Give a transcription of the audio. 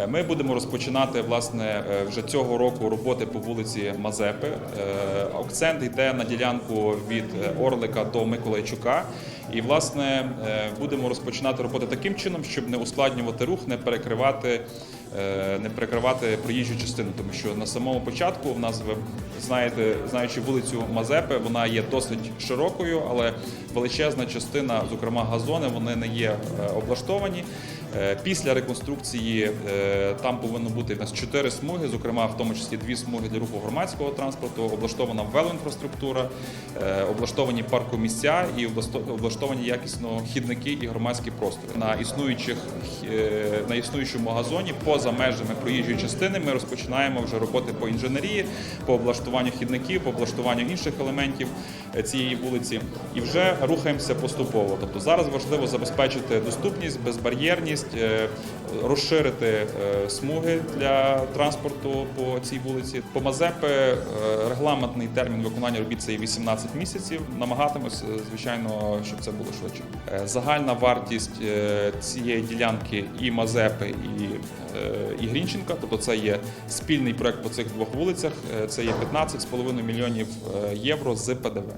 Е, Ми будемо розпочинати власне е, вже цього року роботи по вулиці Мазепи. Е, Акцент йде на ділянку від Орлика до Миколайчука. І власне е, будемо розпочинати роботи таким чином, щоб не ускладнювати рух, не перекривати, е, не перекривати проїжджу частину. Тому що на самому початку в нас ви знаєте, знаючи вулицю Мазепи, вона є досить широкою, але величезна частина, зокрема газони, вони не є е, облаштовані. Після реконструкції там повинно бути в нас чотири смуги, зокрема в тому числі дві смуги для руху громадського транспорту, облаштована велоінфраструктура, облаштовані паркомісця і областо- облаштовані якісно хідники і громадські простори. На існуючих е, на існуючому газоні поза межами проїжджої частини ми розпочинаємо вже роботи по інженерії, по облаштуванню хідників, по облаштуванню інших елементів е, цієї вулиці, і вже рухаємося поступово. Тобто зараз важливо забезпечити доступність, безбар'єрність, е, розширити е, смуги для транспорту по цій вулиці. По Мазепи е, регламентний термін виконання робіт це є 18 місяців. Намагатимось, е, звичайно, щоб це було швидше. Загальна вартість цієї ділянки і Мазепи, і, і Грінченка, тобто це є спільний проект по цих двох вулицях. Це є 15,5 мільйонів євро з ПДВ.